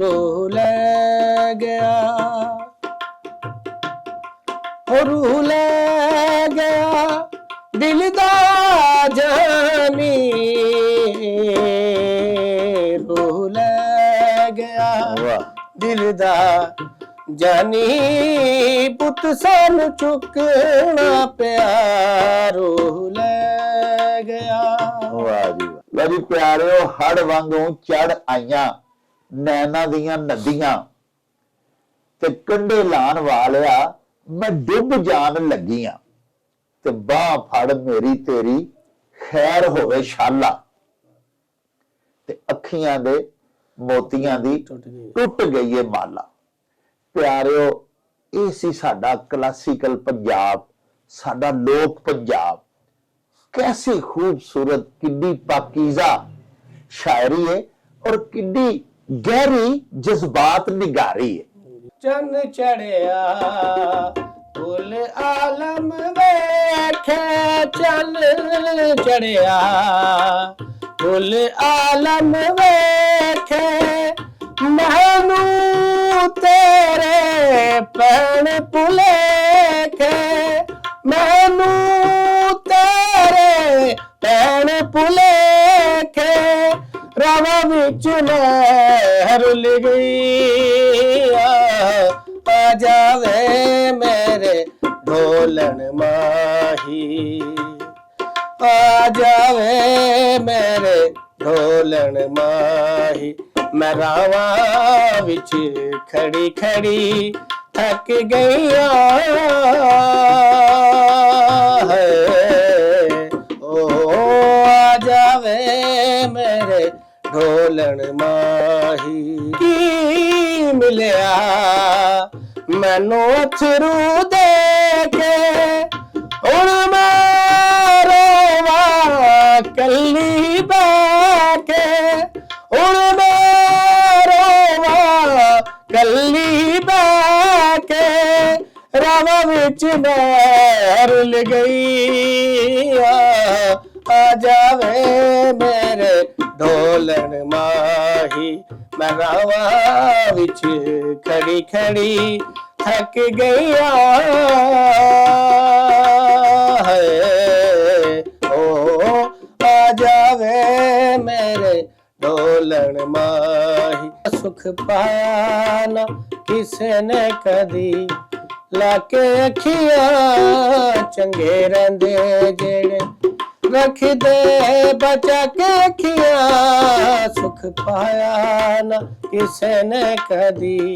ਰੂਹ ਲੈ ਗਿਆ। ਹੋ ਰੂਹ ਲੈ ਗਿਆ ਦਿਲ ਦਾ ਜਾਨੀ। ਰੂਹ ਲੈ ਗਿਆ ਵਾਹ। ਦਿਲ ਦਾ ਜਾਨੀ। ਪੁੱਤ ਸਾਨੂੰ ਚੁੱਕਣਾ ਪਿਆ ਰੂਹ ਲੈ ਗਿਆ। ਵਾਹ ਜੀ ਵਾਹ। ਲਓ ਜੀ ਪਿਆਰਿਓ ਹੜ ਵਾਂਗੂ ਚੜ ਆਈਆਂ। ਨੈਣਾ ਦੀਆਂ ਨਦੀਆਂ। ਤੇ ਕੰਡੇ ਲਾਣ ਵਾਲਿਆ ਮੈਂ ਡੁੱਬ ਜਾਣ ਲੱਗੀਆਂ। ਤੇ ਬਾਹ ਫੜ ਮੇਰੀ ਤੇਰੀ ਖੈਰ ਹੋਵੇ ਸ਼ਾਲਾ ਤੇ ਅੱਖੀਆਂ ਦੇ ਮੋਤੀਆਂ ਦੀ ਟੁੱਟ ਗਈ ਏ ਮਾਲਾ। ਪਿਆਰਿਓ ਇਹ ਸੀ ਸਾਡਾ ਕਲਾਸੀਕਲ ਪੰਜਾਬ ਸਾਡਾ ਲੋਕ ਪੰਜਾਬ। ਕੈਸੀ ਖੂਬਸੂਰਤ ਕਿੱਡੀ ਪਾਕੀਜ਼ਾ ਸ਼ਾਇਰੀ ਹੈ ਔਰ ਕਿੱਡੀ ਗਹਿਰੀ ਜਜ਼ਬਾਤ ਨਿਗਾਰੀ ਹੈ। ਚੰਨ ਚੜਿਆ, ਫੁੱਲ ਆਲਮ ਵੇਖੇ, ਚੰਨ ਚੜਿਆ, ਫੁੱਲ ਆਲਮ ਵੇਖੇ ਮੈਨੂੰ ਤੇਰੇ ਪੈਣ ਭੁਲੇਖੇ ਮੈਨੂੰ ਤੇਰੇ ਪੈਣ ਪੁਲੇ ਵਿੱਚ ਲਹਿਰ ਰੁਲ ਗਈ ਆ ਜਾਵੇ ਮੇਰੇ ਢੋਲਣ ਮਾਹੀ। ਆ ਜਾਵੇ ਮੇਰੇ ਢੋਲਣ ਮਾਹੀ। ਮੈਂ ਰਾਵਾਂ ਵਿੱਚ ਖੜੀ ਖੜੀ ਥੱਕ ਗਈਆਂ। ਹੈ ਮੇਰੇ ਮਾਹੀ। ਕੀ ਮਿਲਿਆ? ਮੈਨੂੰ ਅਥਰੂ ਦੇ ਕੇ। ਹੁਣ ਮੈਂ ਰੋਵਾ, ਕੱਲੀ ਬੈ ਕੇ। ਹੁਣ ਮੈਂ ਰੋਵਾਂ, ਕੱਲੀ ਬੈ ਕੇ। ਰਵਾ ਵਿੱਚ ਮੈਂ ਰੁਲ ਗਈ ਆ ਜਾਵੇ ਮੇਰੇ ਢੋਲਣ ਮਾਹੀ, ਮੈਂ ਰਾਵਾ ਵਿੱਚ ਖੜੀ ਖੜੀ ਥੱਕ ਗਈਆ। ਹੈ ਓ ਆ ਜਾਵੇ ਮੇਰੇ ਢੋਲਣ ਮਾਹੀ। ਸੁਖ ਪਾਇਆ ਨਾ ਕਿਸੇ ਨੇ ਕਦੀ, ਲਾ ਕੇ ਅੱਖੀਆਂ ਚੰਗੇ ਰਹਿੰਦੇ ਜਿਹੜੇ ਰੱਖਦੇ ਬਚਾ ਕੇ ਅੱਖੀਆਂ ਸੁਖ ਪਾਇਆ ਨਾ ਕਿਸੇ ਨੇ ਕਦੀ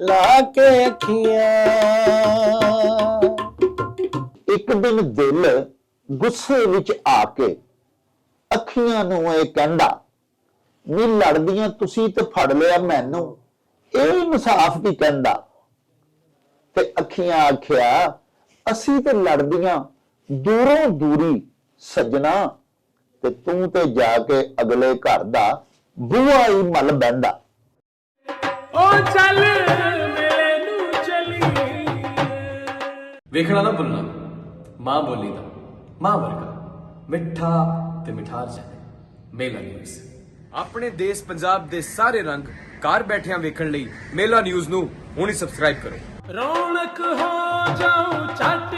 ਲਾ ਕੇ ਅੱਖੀਆਂ ਇੱਕ ਦਿਨ ਦਿਲ ਗੁੱਸੇ ਵਿੱਚ ਆ ਕੇ ਅੱਖੀਆਂ ਨੂੰ ਇਹ ਕਹਿੰਦਾ, ਨੀ ਲੜਦੀਆਂ ਤੁਸੀਂ ਤੇ ਫੜ ਲਿਆ ਮੈਨੂੰ। ਇਹ ਇਨਸਾਫ ਕੀ ਕਹਿੰਦਾ। ਤੇ ਅੱਖੀਆਂ ਆਖਿਆ, ਅਸੀਂ ਤੇ ਲੜਦੀਆਂ ਦੂਰੋਂ ਦੂਰੀ ਸੱਜਣਾ ਤੇ ਤੂੰ ਤੇ ਜਾ ਕੇ ਅਗਲੇ ਘਰ ਦਾ ਬੂਹਾ ਹੀ ਮਲ ਬੈੰਦਾ ਓ ਚੱਲ ਮੇਰੇ ਨੂੰ ਚਲੀ। ਵੇਖਣਾ ਨਾ ਭੁੱਲਣਾ। ਮਾਂ ਬੋਲੀ ਦਾ ਮਾਂ ਵਰਗਾ ਮਿੱਠਾ ਤੇ ਮਿਠਾਰ ਜਾਣੇ ਮੇਲਾ ਨਿਊਜ਼ ਆਪਣੇ ਦੇਸ਼ ਪੰਜਾਬ ਦੇ ਸਾਰੇ ਰੰਗ ਘਰ ਬੈਠਿਆਂ ਵੇਖਣ ਲਈ ਮੇਲਾ ਨਿਊਜ਼ ਨੂੰ ਹੁਣੇ ਸਬਸਕ੍ਰਾਈਬ ਕਰੋ। ਰੌਣਕ ਹੋ ਜਾਉ ਛੱਟ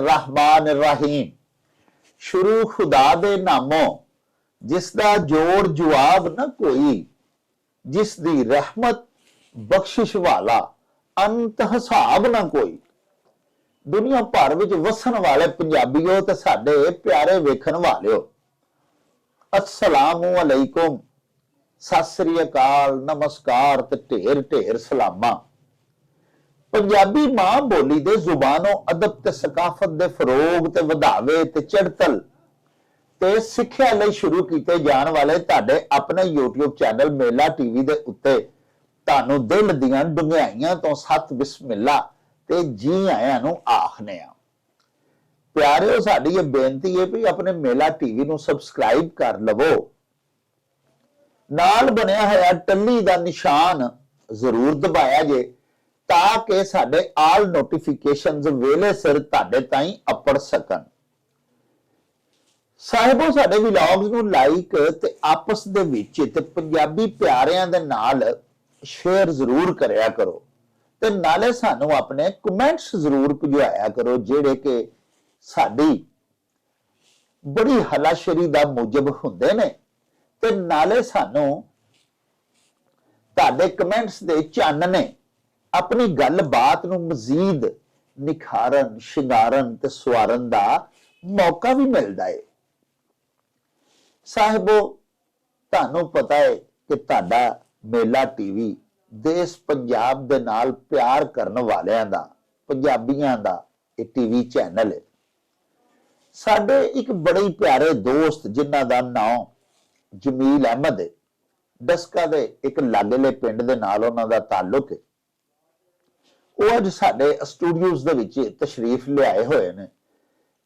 ਬਿਸਮਿਲ੍ਲਾਹਿਰਰਹਿਮਾਨਿਰਰਹੀਮ ਸ਼ੁਰੂ ਖੁਦਾ ਦੇ ਨਾਮੋਂ ਜਿਸ ਦਾ ਜੋੜ ਜਵਾਬ ਨਾ ਕੋਈ ਜਿਸ ਦੀ ਰਹਿਮਤ ਬਖਸ਼ਿਸ਼ ਵਾਲਾ ਅੰਤ ਹਿਸਾਬ ਨਾ ਕੋਈ। ਦੁਨੀਆ ਭਰ ਵਿੱਚ ਵਸਣ ਵਾਲੇ ਪੰਜਾਬੀਓ ਤੇ ਸਾਡੇ ਪਿਆਰੇ ਵੇਖਣ ਵਾਲਿਓ, ਅਸਲਾਮੁ ਅਲੈਕੁਮ। ਸਤਿ ਸ੍ਰੀ ਅਕਾਲ, ਨਮਸਕਾਰ ਤੇ ਢੇਰ ਢੇਰ ਸਲਾਮਾਂ। ਪੰਜਾਬੀ ਮਾਂ ਬੋਲੀ ਦੇ ਜ਼ੁਬਾਨੋਂ ਅਦਬ ਤੇ ਸਕਾਫਤ ਦੇ ਫਰੋਗ ਤੇ ਵਧਾਵੇ ਤੇ ਚੜਤਲ ਤੇ ਸਿੱਖਿਆ ਲਈ ਸ਼ੁਰੂ ਕੀਤੇ ਜਾਣ ਵਾਲੇ ਤੁਹਾਡੇ ਆਪਣੇ YouTube ਚੈਨਲ ਮੇਲਾ ਟੀਵੀ ਦੇ ਉੱਤੇ ਤੁਹਾਨੂੰ ਦਿਲ ਦੀਆਂ ਡੁੰਘਾਈਆਂ ਤੋਂ ਸਤ ਬਿਸਮਿਲ੍ਲਾ ਤੇ ਜੀ ਆਇਆਂ ਨੂੰ ਆਖਨੇ ਆ ਪਿਆਰਿਓ, ਸਾਡੀ ਇਹ ਬੇਨਤੀ ਹੈ ਵੀ ਆਪਣੇ ਮੇਲਾ ਟੀਵੀ ਨੂੰ ਸਬਸਕ੍ਰਾਈਬ ਕਰ ਲਵੋ। ਨਾਲ ਬਣਿਆ ਹੋਇਆ ਟੱਲੀ ਦਾ ਨਿਸ਼ਾਨ ਜ਼ਰੂਰ ਦਬਾਇਆ ਜੇ। ਤਾਂ ਕਿ ਸਾਡੇ ਆਲ ਨੋਟੀਫਿਕੇਸ਼ਨਸ ਵੇਲੇ ਸਿਰ ਤੁਹਾਡੇ ਤਾਈਂ ਅਪੜ ਸਕਣ। ਸਾਹਿਬੋ, ਸਾਡੇ ਵਲੌਗਸ ਨੂੰ ਲਾਈਕ ਤੇ ਆਪਸ ਦੇ ਵਿੱਚ ਤੇ ਪੰਜਾਬੀ ਪਿਆਰਿਆਂ ਦੇ ਨਾਲ ਸ਼ੇਅਰ ਜ਼ਰੂਰ ਕਰਿਆ ਕਰੋ। ਤੇ ਨਾਲੇ ਸਾਨੂੰ ਆਪਣੇ ਕਮੈਂਟਸ ਜ਼ਰੂਰ ਭਜਵਾਇਆ ਕਰੋ, ਜਿਹੜੇ ਕਿ ਸਾਡੀ ਬੜੀ ਹਲਾਸ਼ਰੀ ਦਾ ਮੁਜਬ ਹੁੰਦੇ ਨੇ। ਤੇ ਨਾਲੇ ਸਾਨੂੰ ਤੁਹਾਡੇ ਕਮੈਂਟਸ ਦੇ ਚੰਨ ਨੇ ਆਪਣੀ ਗੱਲਬਾਤ ਨੂੰ ਮਜ਼ੀਦ ਨਿਖਾਰਨ, ਸ਼ਿੰਗਾਰਨ ਤੇ ਸਵਾਰਨ ਦਾ ਮੌਕਾ ਵੀ ਮਿਲਦਾ ਹੈ ਸਾਹਿਬੋ, ਤੁਹਾਨੂੰ ਪਤਾ ਹੈ ਕਿ ਤੁਹਾਡਾ ਮੇਲਾ ਟੀਵੀ ਦੇਸ਼ ਪੰਜਾਬ ਦੇ ਨਾਲ ਪਿਆਰ ਕਰਨ ਵਾਲਿਆਂ ਦਾ, ਪੰਜਾਬੀਆਂ ਦਾ ਇਹ ਟੀਵੀ ਚੈਨਲ ਹੈ ਸਾਡੇ ਇੱਕ ਬੜੇ ਪਿਆਰੇ ਦੋਸਤ ਜਿਨ੍ਹਾਂ ਦਾ ਨਾਮ ਜਮੀਲ ਅਹਿਮਦ ਹੈ ਡਸਕਾ ਦੇ ਇੱਕ ਲਾਗੇਲੇ ਪਿੰਡ ਦੇ ਨਾਲ ਉਹਨਾਂ ਦਾ ਤਾਲੁਕ ਹੈ ਉਹ ਅੱਜ ਸਾਡੇ ਸਟੂਡੀਓਜ਼ ਦੇ ਵਿੱਚ ਤਸ਼ਰੀਫ ਲਿਆਏ ਹੋਏ ਨੇ।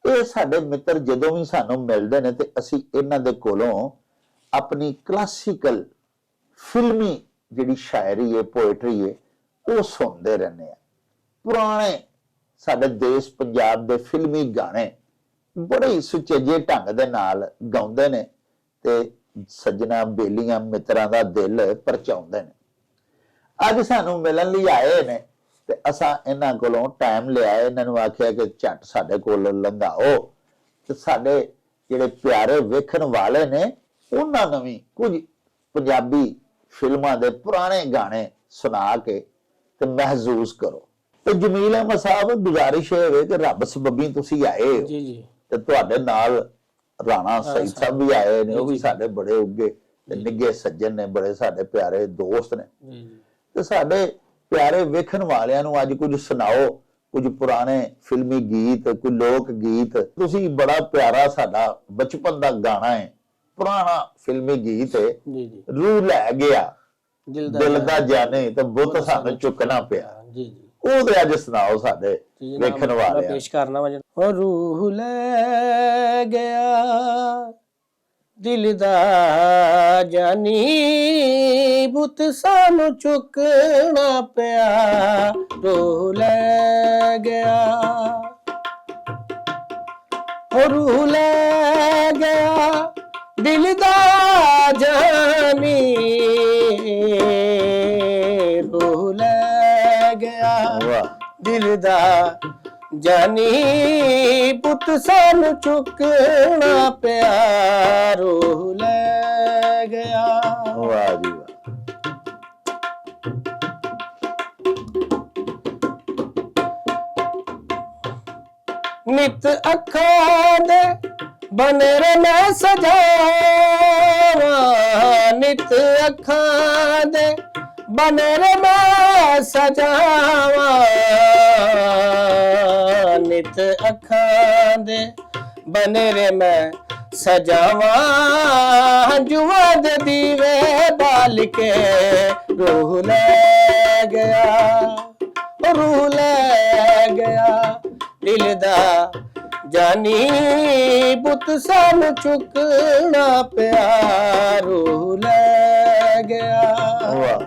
ਇਹ ਸਾਡੇ ਮਿੱਤਰ ਜਦੋਂ ਵੀ ਸਾਨੂੰ ਮਿਲਦੇ ਨੇ ਤੇ ਅਸੀਂ ਇਹਨਾਂ ਦੇ ਕੋਲੋਂ ਆਪਣੀ ਕਲਾਸੀਕਲ ਫਿਲਮੀ ਜਿਹੜੀ ਸ਼ਾਇਰੀ ਹੈ ਪੋਇਟਰੀ ਹੈ, ਉਹ ਸੁਣਦੇ ਰਹਿੰਦੇ ਆ ਪੁਰਾਣੇ ਸਾਡੇ ਦੇਸ਼ ਪੰਜਾਬ ਦੇ ਫਿਲਮੀ ਗਾਣੇ ਬੜੇ ਹੀ ਸੁਚੱਜੇ ਢੰਗ ਦੇ ਨਾਲ ਗਾਉਂਦੇ ਨੇ ਤੇ ਸੱਜਣਾ ਬੇਲੀਆਂ ਮਿੱਤਰਾਂ ਦਾ ਦਿਲ ਪਰਚਾਉਂਦੇ ਨੇ। ਅੱਜ ਸਾਨੂੰ ਮਿਲਣ ਲਈ ਆਏ ਨੇ ਤੇ ਅਸਾਂ ਇਹਨਾਂ ਕੋਲੋਂ ਟਾਈਮ ਲਿਆ ਇਹਨਾਂ ਨੂੰ ਆਖਿਆ ਕਿ ਝੱਟ ਸਾਡੇ ਕੋਲ ਲੰਘਾਓ। ਤੇ ਸਾਡੇ ਜਿਹੜੇ ਪਿਆਰੇ ਵੇਖਣ ਵਾਲੇ ਨੇ ਉਹਨਾਂ ਨੂੰ ਵੀ ਕੁਝ ਪੰਜਾਬੀ ਫਿਲਮਾਂ ਦੇ ਪੁਰਾਣੇ ਗਾਣੇ ਸੁਣਾ ਕੇ ਤੇ ਮਹਿਸੂਸ ਕਰੋ। ਤੇ ਜਮੀਲ ਅਹਿਮਦ ਸਾਹਿਬ ਗੁਜ਼ਾਰਿਸ਼ ਹੈ ਕਿ ਰੱਬ ਸਬਬੀ ਤੁਸੀਂ ਆਏ ਹੋ। ਜੀ ਜੀ। ਤੇ ਤੁਹਾਡੇ ਨਾਲ ਰਾਣਾ ਸਈਦ ਸਾਹਿਬ ਵੀ ਆਏ ਨੇ ਉਹ ਵੀ। ਸਾਡੇ ਬੜੇ ਉੱਗੇ ਤੇ ਨਿੱਗੇ ਸੱਜਣ ਨੇ ਬੜੇ ਸਾਡੇ ਪਿਆਰੇ ਦੋਸਤ ਨੇ। ਤੇ ਸਾਡੇ ਪਿਆਰੇ ਵੇਖਣ ਵਾਲਿਆਂ ਨੂੰ ਅੱਜ ਕੁਝ ਸੁਣਾਓ ਕੁਝ ਪੁਰਾਣੇ ਫਿਲਮੀ ਗੀਤ ਕੁਝ ਲੋਕ ਗੀਤ। ਤੁਸੀਂ ਬੜਾ ਪਿਆਰਾ ਸਾਡਾ ਬਚਪਨ ਦਾ ਗਾਣਾ ਹੈ ਪੁਰਾਣਾ ਫਿਲਮੀ ਗੀਤ ਹੈ। ਜੀ ਜੀ। ਰੂਹ ਲੈ ਗਿਆ ਦਿਲ ਦਾ ਜਾਣੇ ਤੇ ਬੁੱਤ ਸਾਨੂੰ ਚੁੱਕਣਾ ਪਿਆ। ਜੀ ਜੀ। ਉਹ ਤੇ ਅੱਜ ਸੁਣਾਓ ਸਾਡੇ ਵੇਖਣ ਵਾਲਿਆਂ ਪੇਸ਼ ਕਰਨਾ ਵਾ ਜਿਹੜਾ ਰੂਹ ਲੈ ਗਿਆ ਦਿਲ ਦਾ ਜਾਨੀ ਬੁੱਤ ਸਾਨੂੰ ਚੁੱਕਣਾ ਪਿਆ ਰੂਹ ਲੈ ਗਿਆ। ਉਹ ਰੂਹ ਲੈ ਗਿਆ ਦਿਲ ਦਾ ਜਾਨੀ ਰੂਹ ਲੈ ਗਿਆ। ਦਿਲ ਦਾ ਜਾਨੀ ਪੁੱਤ ਸਾਨੂੰ ਚੁੱਕਣਾ ਪਿਆ ਰੂਹ ਲੈ ਗਿਆ। ਵਾਹ ਜੀ ਵਾਹ। ਨਿਤ ਅੱਖਾਂ ਦੇ ਬਨਰ ਮੈਂ ਸਜਾਵਾਂ ਨਿਤ ਅੱਖਾਂ ਦੇ ਬਨਰ ਮੈਂ ਸਜਾਵਾਂ, ਨਿਤ ਅੱਖਾਂ ਦੇ ਬਨਰ ਮੈਂ ਸਜਾਵਾਂ ਜੁਆਂ ਦੇ ਦੀਵੇ ਬਾਲ ਕੇ ਰੂਹ ਲੈ ਗਿਆ, ਰੂਹ ਲੈ ਗਿਆ। ਦਿਲ ਦਾ ਜਾਨੀ ਬੁੱਤ ਸਾਨੂੰ ਚੁੱਕਣਾ ਪਿਆ, ਰੂਹ ਲੈ ਗਿਆ। ਵਾਹ।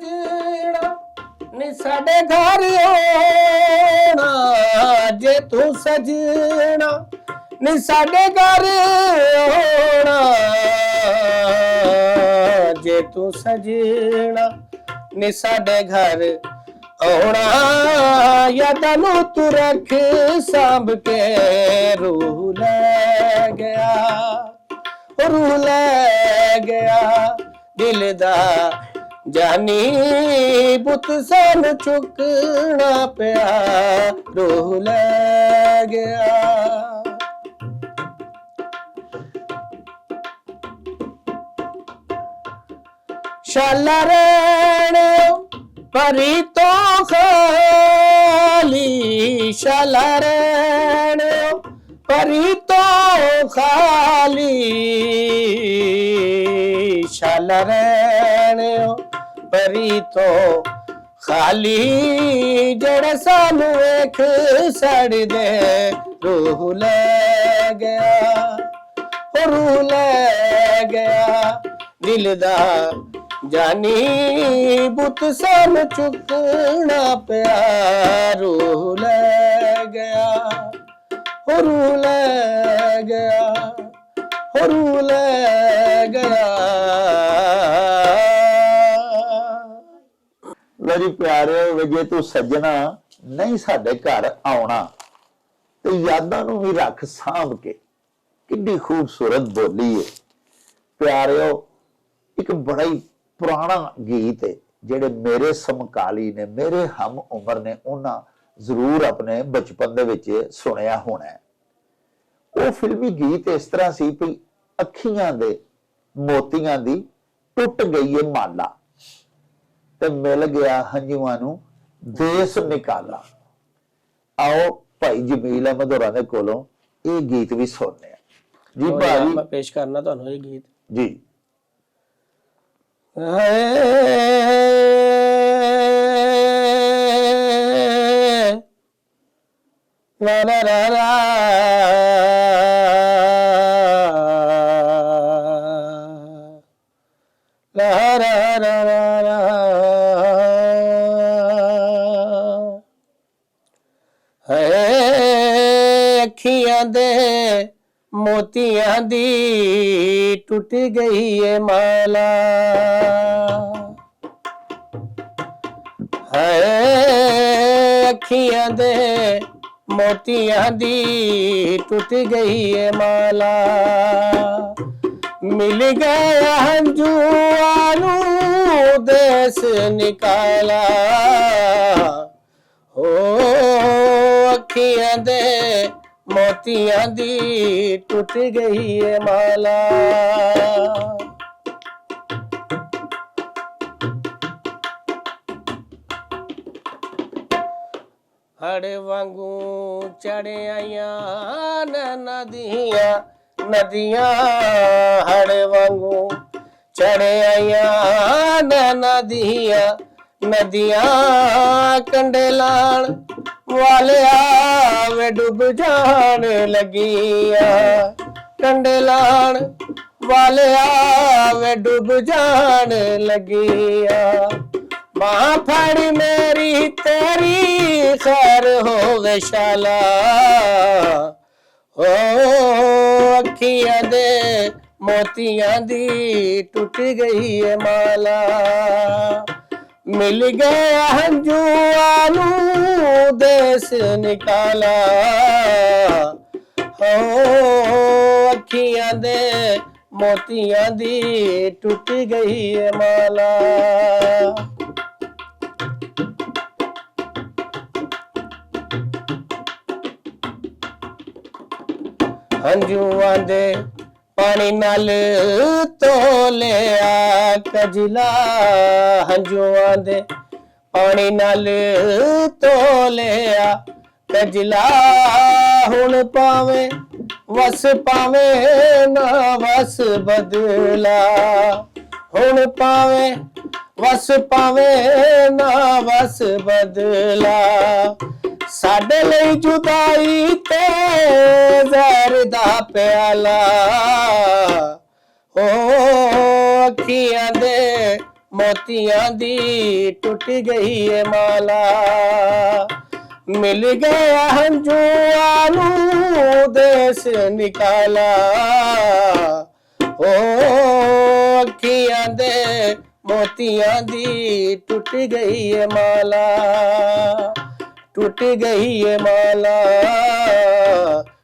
ਤੂੰ ਨੀ ਸਾਡੇ ਘਰ ਆਉਣਾ, ਜੇ ਤੂੰ ਸਜਣਾ ਨੀ ਸਾਡੇ ਘਰ ਆਉਣਾ, ਜੇ ਤੂੰ ਸਜਣਾ ਨੀ ਸਾਡੇ ਘਰ ਆਉਣਾ ਯਾ ਤੈਨੂੰ ਤੂੰ ਰੱਖ ਸਾਂਭ ਕੇ ਰੂਹ ਲੈ ਗਿਆ, ਰੂਹ ਲੈ ਗਿਆ, ਦਿਲ ਦਾ ਜਾਨੀ ਪੁੱਤ ਸਾਨੂੰ ਚੁੱਕਣਾ ਪਿਆ, ਰੋਹ ਲੈ ਗਿਆ। ਸ਼ਾਲਾ ਰਣ ਪਰੀ ਤੋਂ ਖਾਲੀ ਸ਼ਾਲਾ ਰਣ ਪਰੀ ਤੋਂ ਖਾਲੀ ਸ਼ਾਲਾ ਰਣ ਪਰੀ ਤੋਂ ਖਾਲੀ ਜਿਹੜਾ ਸਾਨੂੰ ਵੇਖ ਸੜਦੇ ਰੂਹ ਲੈ ਗਿਆ, ਉਹ ਰੂਹ ਲੈ ਗਿਆ। ਦਿਲ ਦਾ ਜਾਨੀ ਬੁੱਤ ਸਾਨੂੰ ਚੁੱਕਣਾ ਪਿਆ, ਰੂਹ ਲੈ ਗਿਆ ਹੋ ਰੂਹ ਲੈ ਗਿਆ ਹੋ ਰੂਹ ਲੈ ਗਿਆ। ਲੋ ਜੀ ਪਿਆਰਿਓ, ਵੀ ਜੇ ਤੂੰ ਸੱਜਣਾ, ਨਹੀਂ ਸਾਡੇ ਘਰ ਆਉਣਾ, ਤੇ ਯਾਦਾਂ ਨੂੰ ਵੀ ਰੱਖ ਸਾਂਭ ਕੇ। ਕਿੰਨੀ ਖੂਬਸੂਰਤ ਬੋਲੀ ਹੈ ਪਿਆਰਿਓ, ਇੱਕ ਬੜਾ ਹੀ ਪੁਰਾਣਾ ਗੀਤ ਹੈ ਜਿਹੜੇ ਮੇਰੇ ਸਮਕਾਲੀ ਨੇ, ਮੇਰੇ ਹਮ ਉਮਰ ਨੇ, ਉਹਨਾਂ ਜ਼ਰੂਰ ਆਪਣੇ ਬਚਪਨ ਦੇ ਵਿੱਚ ਸੁਣਿਆ ਹੋਣਾ ਉਹ ਫਿਲਮੀ ਗੀਤ ਇਸ ਤਰ੍ਹਾਂ ਸੀ ਵੀ ਅੱਖੀਆਂ ਦੇ ਮੋਤੀਆਂ ਦੀ ਟੁੱਟ ਗਈ ਏ ਮਾਲਾ। ਤੇ ਮਿਲ ਗਿਆ ਹੰਝੂਆਂ ਨੂੰ ਦੇਸ ਨਿਕਾਲਾ। ਆਓ ਭਾਈ ਜਮੀਲ ਅਹਿਮਦ ਹੋਰਾਂ ਦੇ ਕੋਲੋਂ ਇਹ ਗੀਤ ਵੀ ਸੁਣਨੇ ਆ ਜੀ ਭਾਜੀ ਮੈਂ ਪੇਸ਼ ਕਰਨਾ ਤੁਹਾਨੂੰ ਇਹ ਗੀਤ। ਜੀ। ਲਾ ਲਾ ਲਾ ਲਾ। ਮੋਤੀਆਂ ਦੀ ਟੁੱਟ ਗਈ ਏ ਮਾਲਾ। ਹੈ ਅੱਖੀਆਂ ਦੇ ਮੋਤੀਆਂ ਦੀ ਟੁੱਟ ਗਈ ਏ ਮਾਲਾ। ਮਿਲ ਗਿਆ ਹੰਝੂਆਂ ਨੂੰ ਦੇਸ ਨਿਕਾਲਾ। ਹੋ, ਅੱਖੀਆਂ ਦੇ ਮੋਤੀਆਂ ਦੀ ਟੁੱਟ ਗਈ ਏ ਮਾਲਾ। ਹੜ ਵਾਂਗੂ ਚੜਿਆਈਆਂ ਨ ਨਦੀਆਂ ਨਦੀਆਂ ਹੜ ਵਾਂਗੂ ਚੜਿਆਈਆਂ ਨ ਨਦੀਆਂ ਨਦੀਆਂ ਕੰਡੇ ਲਾਣ ਵਾਲਿਆ ਵੇ ਡੁੱਬ ਜਾਣ ਲੱਗੀਆਂ ਕੰਡੇ ਲਾਣ ਵਾਲਿਆ ਵੇ ਡੁੱਬ ਜਾਣ ਲੱਗੀਆਂ ਮਾਂ ਫੜ ਮੇਰੀ, ਤੇਰੀ ਖੈਰ ਹੋਵੇ ਸ਼ਾਲਾ। ਓ ਅੱਖੀਆਂ ਦੇ ਮੋਤੀਆਂ ਦੀ ਟੁੱਟ ਗਈ ਏ ਮਾਲਾ। ਮਿਲ ਗਿਆ ਹੰਝੂਆਂ ਨੂੰ, ਦੇਸ ਨਿਕਾਲਾ। ਹੋ ਅੱਖੀਆਂ ਦੇ ਮੋਤੀਆਂ ਦੀ ਟੁੱਟ ਗਈ ਮਾਲਾ। ਹੰਝੂਆਂ ਦੇ ਪਾਣੀ ਨਾਲ ਤੋਲਿਆ ਕਜਲਾ ਹੰਝੂਆਂ ਦੇ। ਪਾਣੀ ਨਾਲ ਤੋਲਿਆ ਕਜਲਾ, ਹੁਣ ਪਾਵੇ ਵਸ ਪਾਵੇ ਨਾ ਵਸ ਬਦਲਾ। ਹੁਣ ਪਾਵੇ ਵਸ ਪਾਵੇ ਨਾ ਵਸ ਬਦਲਾ। ਸਾਡੇ ਲਈ ਜੁਦਾਈ ਤੇ ਜ਼ਹਿਰ ਦਾ ਪਿਆਲਾ। ਓ ਅੱਖੀਆਂ ਦੇ ਮੋਤੀਆਂ ਦੀ ਟੁੱਟ ਗਈ ਏ ਮਾਲਾ। ਮਿਲ ਗਿਆ ਹੰਝੂਆਂ ਨੂੰ ਦੇਸ ਨਿਕਾਲਾ। ਓ ਅੱਖੀਆਂ ਦੇ ਮੋਤੀਆਂ ਦੀ ਟੁੱਟ ਗਈ ਏ ਮਾਲਾ। ਟੁੱਟ ਗਈ ਏ ਮਾਲਾ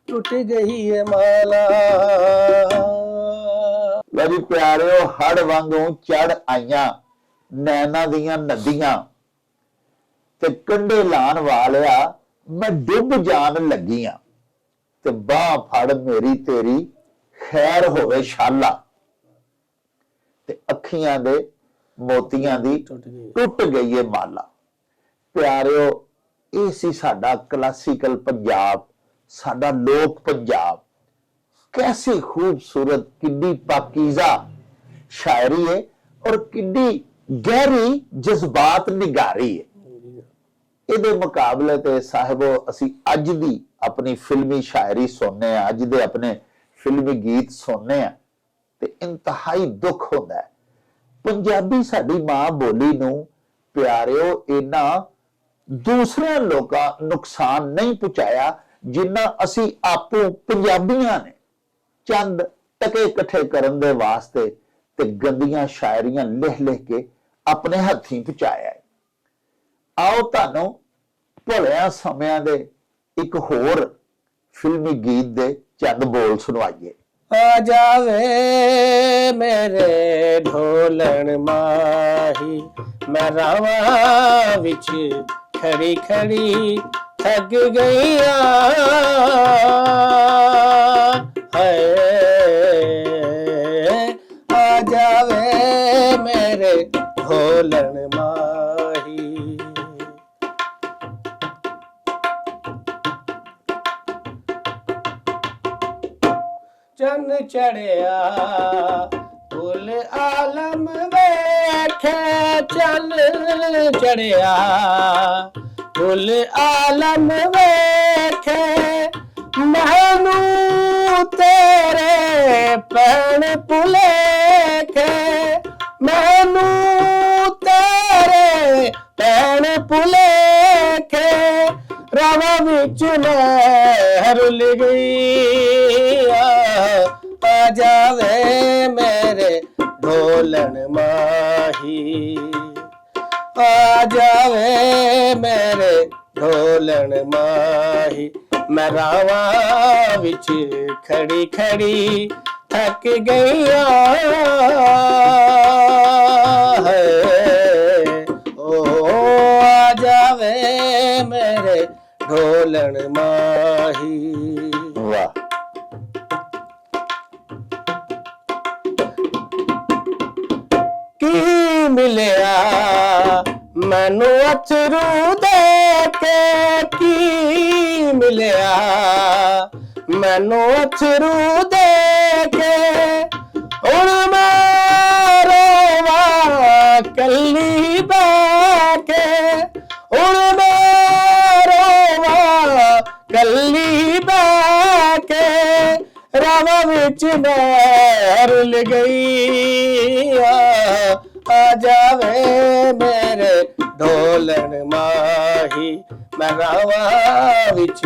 ਟੁੱਟ ਗਈ ਏ ਮਾਲਾ। ਲਓ ਜੀ ਪਿਆਰਿਓ ਹੜ ਵਾਂਗੂ ਚੜ ਆਈਆਂ ਨੈਣਾ ਦੀਆਂ ਨਦੀਆਂ। ਤੇ ਕੰਡੇ ਲਾਣ ਵਾਲਿਆ ਮੈਂ ਡੁੱਬ ਜਾਣ ਲੱਗੀਆਂ। ਤੇ ਬਾਹ ਫੜ ਮੇਰੀ ਤੇਰੀ ਖੈਰ ਹੋਵੇ ਸ਼ਾਲਾ ਤੇ ਅੱਖੀਆਂ ਦੇ ਮੋਤੀਆਂ ਦੀ ਟੁੱਟ ਗਈ। ਟੁੱਟ ਗਈ ਏ ਮਾਲਾ। ਪਿਆਰਿਓ ਇਹ ਸੀ ਸਾਡਾ ਕਲਾਸੀਕਲ ਪੰਜਾਬ, ਸਾਡਾ ਲੋਕ ਪੰਜਾਬ। ਕੈਸੀ ਖੂਬਸੂਰਤ ਕਿੰਨੀ ਪਾਕੀਜ਼ਾ ਸ਼ਾਇਰੀ ਹੈ ਔਰ ਕਿੰਨੀ ਗਹਿਰੀ ਜਜ਼ਬਾਤ ਨਿਗਾਰੀ ਹੈ ਇਹਦੇ ਮੁਕਾਬਲੇ ਤੇ ਸਾਹਿਬੋ, ਅਸੀਂ ਅੱਜ ਦੀ ਆਪਣੀ ਫਿਲਮੀ ਸ਼ਾਇਰੀ ਸੁਣਨੇ ਆ, ਅੱਜ ਦੇ ਆਪਣੇ ਫਿਲਮੀ ਗੀਤ ਸੁਣਨੇ ਆ ਤੇ ਇੰਤਹਾਈ ਦੁੱਖ ਹੁੰਦਾ ਹੈ। ਪੰਜਾਬੀ ਸਾਡੀ ਮਾਂ ਬੋਲੀ ਨੂੰ ਪਿਆਰਿਓ ਇਹਨਾਂ ਦੂਸਰਿਆਂ ਲੋਕਾਂ ਨੁਕਸਾਨ ਨਹੀਂ ਪਹੁੰਚਾਇਆ ਜਿੰਨਾ ਅਸੀਂ ਆਪੋ ਪੰਜਾਬੀਆਂ ਨੇ। ਚੰਦ ਟਕੇ ਇਕੱਠੇ ਕਰਨ ਦੇ ਵਾਸਤੇ ਤੇ ਗੰਦੀਆਂ ਸ਼ਾਇਰੀਆਂ ਲਿਖ ਲਿਖ ਕੇ ਆਪਣੇ ਹੱਥੀਂ ਪਹੁੰਚਾਇਆ ਆਓ ਤੁਹਾਨੂੰ ਭਲਿਆ ਸਮਿਆਂ ਦੇ ਇੱਕ ਹੋਰ ਫਿਲਮੀ ਗੀਤ ਦੇ ਚੰਦ ਬੋਲ ਸੁਣਵਾਈਏ। ਆ ਜਾਵੇ ਮੇਰੇ ਢੋਲਣ ਮਾਹੀ, ਮੈਂ ਰਾਵਾਂ ਵਿੱਚ ਖੜੀ ਖੜੀ ਥੱਕ ਗਈਆਂ। ਹਾਏ, ਆ ਜਾਵੇ ਮੇਰੇ ਢੋਲਣ ਮਾਹੀ। ਚੰਨ ਚੜਿਆ ਕੁਲ ਆਲਮ ਵੇਖੇ, ਚੰਨ ਚੜਿਆ। ਕੁਲ ਆਲਮ ਵੇਖੇ ਮੈਨੂੰ ਤੇਰੇ ਪੈਣ ਭੁਲੇਖੇ ਮੈਨੂੰ ਤੇਰੇ ਪੈਣ ਭੁਲੇਖੇ ਰਵਾ ਵਿੱਚ ਲਹਿਰ ਰੁਲ ਗਈ ਆ ਆ ਜਾਵੇ ਮੇਰੇ ਢੋਲਣ ਮਾਹੀ। ਆ ਜਾਵੇ ਮੇਰੇ ਢੋਲਣ ਮਾਹੀ। ਮੈਂ ਰਾਵਾਂ ਵਿੱਚ ਖੜੀ ਖੜੀ ਥੱਕ ਗਈਆਂ। ਓ ਆ ਜਾਵੇ ਮੇਰੇ ਢੋਲਣ ਮਾਹੀ। ਵਾਹ। ਕੀ ਮਿਲਿਆ? ਮੈਨੂੰ ਅਥਰੂ ਦੇ ਕੇ ਕੀ ਮਿਲਿਆ? ਮੈਨੂੰ ਅਥਰੂ ਦੇ ਕੇ ਹੁਣ ਮੈਂ ਰੋਵਾ, ਕੱਲੀ ਬੈ ਕੇ। ਹੁਣ ਮੈਂ ਰੋਵਾ, ਕੱਲੀ ਬੈ ਕੇ। ਰਵਾ ਵਿੱਚ ਮੈਂ ਰੁਲ ਗਈ ਆ ਜਾਵੇ ਮੇਰੇ ਢੋਲਣ ਮਾਹੀ, ਮੈਂ ਰਵਾ ਵਿੱਚ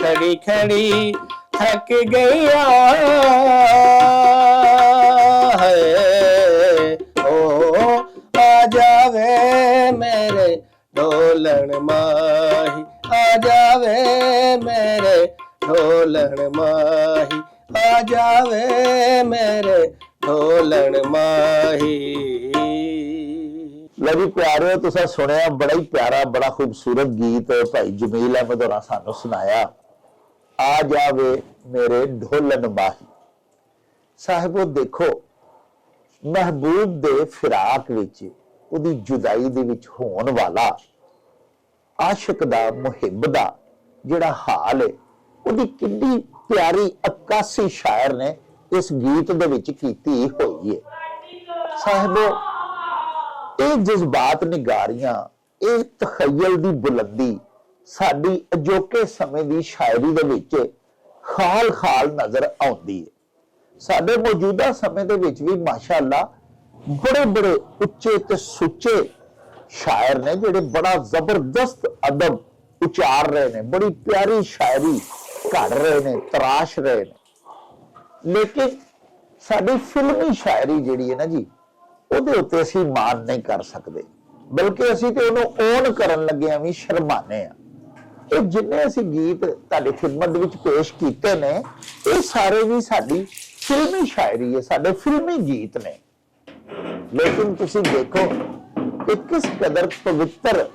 ਖੜੀ ਖੜੀ ਥੱਕ ਗਈਆ। ਹੈ ਓ ਆ ਜਾਵੇ ਮੇਰੇ ਢੋਲਣ ਮਾਹੀ, ਆ ਜਾਵੇ ਮੇਰੇ ਢੋਲਣ ਮਾਹੀ, ਆ ਜਾਵੇ ਮੇਰੇ ਢੋਲਣ ਮਾਹੀ। ਲੈ ਵੀ ਪਿਆਰਿਓ, ਤੁਸੀਂ ਸੁਣਿਆ, ਬੜਾ ਹੀ ਪਿਆਰਾ, ਬੜਾ ਖੂਬਸੂਰਤ ਗੀਤ ਭਾਈ ਜਮੀਲ ਅਹਿਮਦ ਹੋਰਾਂ ਸਾਨੂੰ ਸੁਣਾਇਆ। ਆ ਜਾਵੇ ਮੇਰੇ ਢੋਲਨ ਬਾਹੀ ਸਾਹਿਬੋ ਦੇਖੋ, ਮਹਿਬੂਬ ਦੇ ਫਿਰਾਕ ਵਿੱਚ, ਉਹਦੀ ਜੁਦਾਈ ਦੇ ਵਿੱਚ ਹੋਣ ਵਾਲਾ ਆਸ਼ਿਕ ਦਾ ਮੁਹਿੱਬ ਦਾ ਜਿਹੜਾ ਹਾਲ ਹੈ, ਉਹਦੀ ਕਿੰਨੀ ਪਿਆਰੀ, ਅਕਾਸੀ ਸ਼ਾਇਰ ਨੇ ਇਸ ਗੀਤ ਦੇ ਵਿੱਚ ਕੀਤੀ ਹੋਈ ਹੈ। ਸਾਹਿਬੋ ਇਹ ਜਜ਼ਬਾਤ ਨਿਗਾਰੀਆਂ, ਇਹ ਤਖਯਲ ਦੀ ਬੁਲੰਦੀ ਸਾਡੀ ਅਜੋਕੇ ਸਮੇਂ ਦੀ ਸ਼ਾਇਰੀ ਦੇ ਵਿੱਚ ਖਾਲ ਖਾਲ ਨਜ਼ਰ ਆਉਂਦੀ ਹੈ। ਸਾਡੇ ਮੌਜੂਦਾ ਸਮੇਂ ਦੇ ਵਿੱਚ ਵੀ ਮਾਸ਼ਾਅੱਲਾ ਬੜੇ ਬੜੇ ਉੱਚੇ ਤੇ ਸੁੱਚੇ ਸ਼ਾਇਰ ਨੇ ਜਿਹੜੇ ਬੜਾ ਜ਼ਬਰਦਸਤ ਅਦਬ ਉਚਾਰ ਰਹੇ ਨੇ, ਬੜੀ ਪਿਆਰੀ ਸ਼ਾਇਰੀ ਘੜ ਰਹੇ ਨੇ, ਤਰਾਸ਼ ਰਹੇ ਨੇ। ਲੇਕਿਨ ਸਾਡੀ ਫਿਲਮੀ ਸ਼ਾਇਰੀ ਜਿਹੜੀ ਹੈ ਨਾ ਜੀ ਉਹਦੇ ਉੱਤੇ ਅਸੀਂ ਮਾਨ ਨਹੀਂ ਕਰ ਸਕਦੇ। ਬਲਕਿ ਅਸੀਂ ਤੇ ਉਹਨੂੰ ਓਨ ਕਰਨ ਲੱਗੇ ਆਂ ਵੀ ਸ਼ਰਮਾਨੇ ਆ। ਇਹ ਜਿੰਨੇ ਅਸੀਂ ਗੀਤ ਤੁਹਾਡੀ ਖਿਦਮਤ ਦੇ ਵਿੱਚ ਪੇਸ਼ ਕੀਤੇ ਨੇ, ਇਹ ਸਾਰੇ ਵੀ ਸਾਡੀ ਫਿਲਮੀ ਸ਼ਾਇਰੀ ਹੈ, ਸਾਡੇ ਫਿਲਮੀ ਗੀਤ ਨੇ। ਲੇਕਿਨ ਤੁਸੀਂ ਦੇਖੋ ਕਿ ਕਿਸ ਕਦਰ ਪਵਿੱਤਰ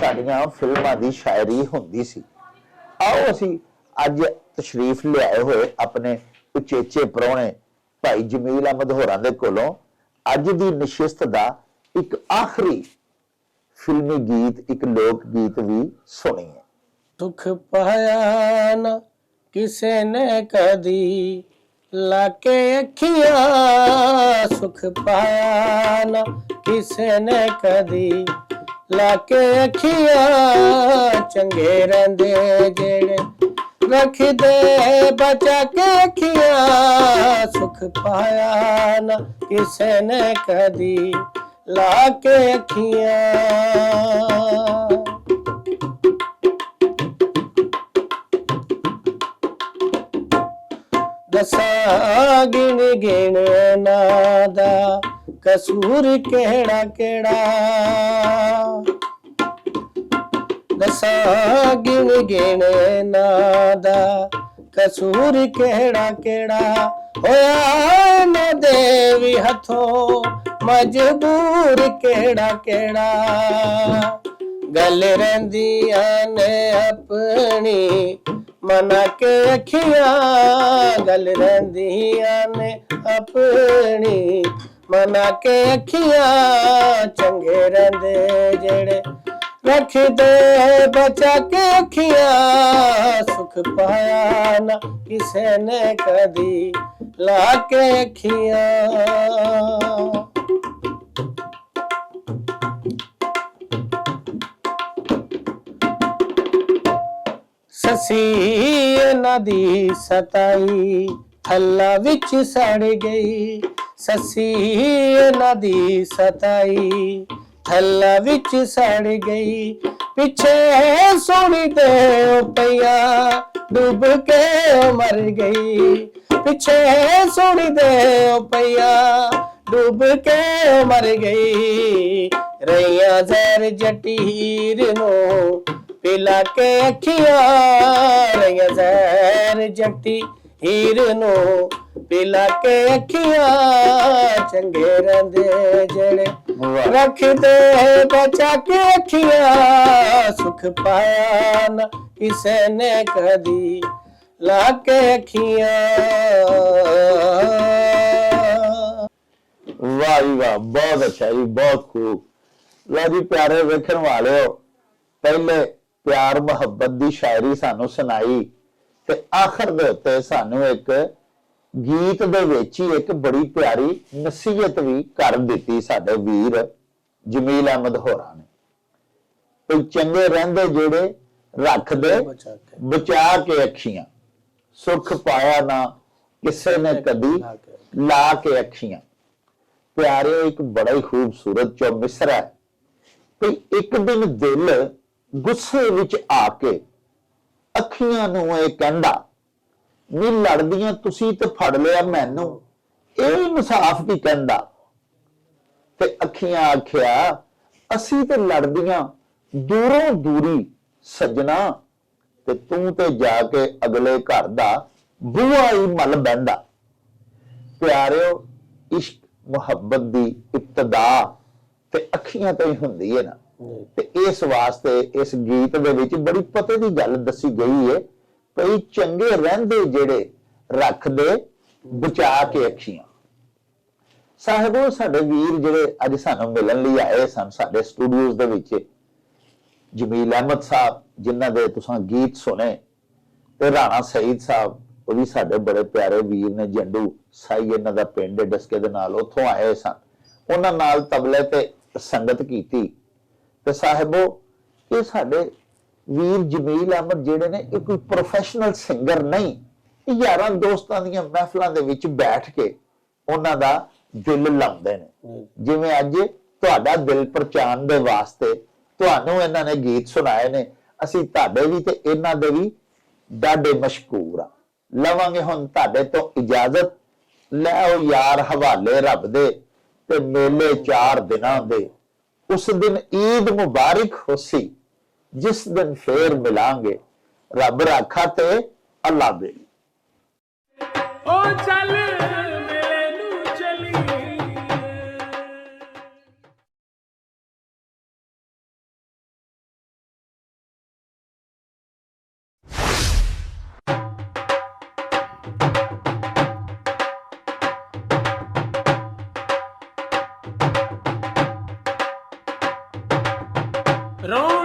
ਸਾਡੀਆਂ ਫਿਲਮਾਂ ਦੀ ਸ਼ਾਇਰੀ ਹੁੰਦੀ ਸੀ। ਆਓ ਅਸੀਂ ਅੱਜ ਤਸ਼ਰੀਫ ਲਿਆਏ ਹੋਏ ਆਪਣੇ ਉਚੇਚੇ ਪ੍ਰਾਹੁਣੇ ਭਾਈ ਜਮੀਲ ਅਹਿਮਦ ਹੋਰਾਂ ਦੇ ਕੋਲੋਂ ਅੱਜ ਦੀ ਨਿਸ਼ਸਤ ਦਾ ਇੱਕ ਆਖਰੀ ਫਿਲਮੀ ਗੀਤ, ਇੱਕ ਲੋਕ ਗੀਤ ਵੀ ਸੁਣੀਏ ਸੁਖ ਪਾਇਆ ਨਾ ਕਿਸੇ ਨੇ ਕਦੀ, ਲਾਕੇ ਅੱਖੀਆਂ ਸੁਖ ਪਾਇਆ ਨਾ ਕਿਸੇ ਨੇ ਕਦੀ, ਲਾਕੇ ਅੱਖੀਆਂ ਚੰਗੇ ਰਹਿੰਦੇ ਜਿਹੜੇ ਰੱਖਦੇ ਬਚਾ ਕੇ ਅੱਖੀਆਂ ਸੁਖ ਪਾਇਆ ਨਾ ਕਿਸੇ ਨੇ ਕਦੀ ਲਾ ਕੇ ਅੱਖੀਆਂ ਦਸਾਂ ਗਿਣ ਗਿਣ ਨਾਦਾ ਕਸੂਰ ਕਿਹੜਾ ਕਿਹੜਾ ਦਸਾਂ ਗਿਣ ਗਿਣ ਨਾਦਾ। ਕਸੂਰ ਕਿਹੜਾ ਕਿਹੜਾ? ਹੋਇਆ ਨਾ ਦੇਵੀ ਹੱਥੋਂ। ਮਜਬੂਰ ਕਿਹੜਾ ਕਿਹੜਾ? ਗੱਲ ਰਹਿੰਦੀਆਂ ਨੇ ਆਪਣੀ। ਮਨਾ ਕੇ ਅੱਖੀਆਂ। ਗੱਲ ਰਹਿੰਦੀਆਂ ਨੇ ਆਪਣੀ। ਮਨਾ ਕੇ ਅੱਖੀਆਂ ਚੰਗੇ ਰਹਿੰਦੇ ਜਿਹੜੇ ਰੱਖਦੇ ਬਚਾ ਕੇ ਅੱਖੀਆਂ, ਸੁਖ ਪਾਇਆ ਨਾ ਕਿਸੇ ਨੇ ਕਦੀ ਲਾ ਕੇ ਅੱਖੀਆਂ। ਸਸੀ ਨਦੀ ਸਤਾਈ ਥੱਲਾ ਵਿੱਚ ਸੜ ਗਈ। ਸਸੀ ਨਦੀ ਸਤਾਈ ਥੱਲਾ ਵਿੱਚ ਸੜ ਗਈ, ਪਿੱਛੇ ਸੋਣੀ ਤੇ ਉਹ ਪਈਆ, ਡੁੱਬ ਕੇ ਮਰ ਗਈ। ਪਿੱਛੇ ਸੋਣੀ ਤੇ ਉਹ ਪਈਆ, ਡੁੱਬ ਕੇ ਮਰ ਗਈ। ਰਈਆ ਜ਼ਰ ਜਟੀਰ ਨੂੰ ਪਿਲਾ ਕੇ ਅੱਖੀਆਂ ਰਈਆ ਜ਼ਰ ਜਟੀ ਹੀਰ ਨੂੰ ਪਿਲਾ ਕੇ ਅੱਖੀਆਂ ਚੰਗੇ ਰਹਿੰਦੇ ਜਿਹੜੇ। ਰੱਖਦੇ ਬਚਾ ਕੇ ਅੱਖੀਆਂ ਸੁਖ ਪਾਇਆ ਨਾ ਕਿਸੇ ਨੇ ਕਦੀ। ਲਾ ਕੇ ਅੱਖੀਆਂ। ਵਾਹ ਜੀ ਵਾਹ ਬਹੁਤ ਅੱਛਾ ਜੀ ਬਹੁਤ ਖੂਬ। ਲਓ ਜੀ ਪਿਆਰੇ ਵੇਖਣ ਵਾਲਿਓ ਪਹਿਲੇ ਪਿਆਰ ਮੁਹੱਬਤ ਦੀ ਸ਼ਾਇਰੀ ਸਾਨੂੰ ਸੁਣਾਈ ਤੇ ਆਖਰ ਦੇ ਉੱਤੇ ਸਾਨੂੰ ਇੱਕ ਗੀਤ ਦੇ ਵਿੱਚ ਹੀ ਇੱਕ ਬੜੀ ਪਿਆਰੀ ਨਸੀਹਤ ਵੀ ਕਰ ਦਿੱਤੀ ਸਾਡੇ ਵੀਰ ਜਮੀਲ ਅਹਿਮਦ ਹੋਰਾਂ ਨੇ। ਕੋਈ ਚੰਗੇ ਰਹਿੰਦੇ ਜਿਹੜੇ ਰੱਖਦੇ ਬਚਾ ਕੇ ਅੱਖੀਆਂ ਸੁਖ ਪਾਇਆ ਨਾ ਕਿਸੇ ਨੇ ਕਦੀ ਲਾ ਕੇ। ਲਾ ਕੇ ਅੱਖੀਆਂ ਪਿਆਰੇ ਇੱਕ ਬੜਾ ਹੀ ਖੂਬਸੂਰਤ ਚੋ ਮਿਸਰਾ ਹੈ। ਕਿ ਇੱਕ ਦਿਨ ਦਿਲ ਗੁੱਸੇ ਵਿੱਚ ਆ ਕੇ ਅੱਖੀਆਂ ਨੂੰ ਇਹ ਕਹਿੰਦਾ ਨੀ ਲੜਦੀਆਂ ਤੁਸੀਂ ਤੇ ਫੜ ਲਿਆ ਮੈਨੂੰ। ਇਹ ਇਨਸਾਫ ਕੀ ਕਹਿੰਦਾ? ਤੇ ਅੱਖੀਆਂ ਆਖਿਆ ਅਸੀਂ ਤੇ ਲੜਦੀਆਂ ਦੂਰੋਂ ਦੂਰੀ ਸੱਜਣਾ ਤੇ ਤੂੰ ਤੇ ਜਾ ਕੇ ਅਗਲੇ ਘਰ ਦਾ ਬੂਹਾ ਹੀ ਮਲ ਬੈੰਦਾ ਪਿਆਰਿਓ ਇਸ਼ਕ ਮੁਹੱਬਤ ਦੀ ਇਬਤਦਾ ਤੇ ਅੱਖੀਆਂ ਤੋਂ ਹੀ ਹੁੰਦੀ ਹੈ ਨਾ। ਤੇ ਇਸ ਵਾਸਤੇ ਇਸ ਗੀਤ ਦੇ ਵਿੱਚ ਬੜੀ ਪਤੇ ਦੀ ਗੱਲ ਦੱਸੀ ਗਈ ਹੈ ਕਈ ਚੰਗੇ ਰਹਿੰਦੇ ਜਿਹੜੇ ਰੱਖਦੇ, ਬਚਾ ਕੇ ਅੱਖੀਆਂ ਸਾਹਿਬੋ, ਸਾਡੇ ਵੀਰ ਜਿਹੜੇ ਅੱਜ ਸਾਨੂੰ ਮਿਲਣ ਲਈ ਆਏ ਸਨ ਸਾਡੇ ਸਟੂਡੀਓਜ਼ ਦੇ ਵਿੱਚ, ਜਮੀਲ ਅਹਿਮਦ ਸਾਹਿਬ, ਜਿਨ੍ਹਾਂ ਦੇ ਤੁਸੀਂ ਗੀਤ ਸੁਣੇ ਤੇ ਰਾਣਾ ਸਈਦ ਸਾਹਿਬ, ਉਹ ਵੀ ਸਾਡੇ ਬੜੇ ਪਿਆਰੇ ਵੀਰ ਨੇ, ਜੰਡੂ ਸਾਈ ਇਹਨਾਂ ਦਾ ਪਿੰਡ ਡਸਕੇ ਦੇ ਨਾਲ ਉੱਥੋਂ ਆਏ ਸਨ। ਉਹਨਾਂ ਨਾਲ ਤਬਲੇ ਤੇ ਸੰਗਤ ਕੀਤੀ। ਤੇ ਸਾਹਿਬੋ, ਇਹ ਸਾਡੇ ਵੀਰ ਜਮੀਲ ਅਹਿਮਦ ਜਿਹੜੇ ਨੇ ਇਹ ਕੋਈ ਪ੍ਰੋਫੈਸ਼ਨਲ ਸਿੰਗਰ ਨਹੀਂ। ਇਹ ਯਾਰਾਂ ਦੋਸਤਾਂ ਦੀਆਂ ਮਹਿਫਲਾਂ ਦੇ ਵਿੱਚ ਬੈਠ ਕੇ ਉਹਨਾਂ ਦਾ ਦਿਲ ਲਾਉਂਦੇ ਨੇ। ਜਿਵੇਂ ਅੱਜ ਤੁਹਾਡਾ ਦਿਲ ਪਰਚਾਨ ਦੇ ਵਾਸਤੇ ਤੁਹਾਨੂੰ ਇਹਨਾਂ ਨੇ ਗੀਤ ਸੁਣਾਏ ਨੇ ਅਸੀਂ ਤੁਹਾਡੇ ਵੀ ਤੇ ਇਹਨਾਂ ਦੇ ਵੀ ਡਾਡੇ ਮਸ਼ਕੂਰ ਆ। ਲਵਾਂਗੇ ਹੁਣ ਤੁਹਾਡੇ ਤੋਂ ਇਜਾਜ਼ਤ। ਲੈ ਆਓ ਯਾਰ ਹਵਾਲੇ ਰੱਬ ਦੇ ਤੇ ਮੇਲੇ ਚਾਰ ਦਿਨਾਂ ਦੇ। ਉਸ ਦਿਨ ਈਦ ਮੁਬਾਰਕ ਹੋਸੀ। ਜਿਸ ਦਿਨ ਫੇਰ ਮਿਲਾਂਗੇ ਰੱਬ ਰਾਖਾ ਤੇ ਅੱਲਾ ਦੇ ਓ ਚੱਲ ਮੇਰੇ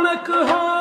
ਨੂੰ ਚਲੀਏ ਰੌਣਕ ਹੋ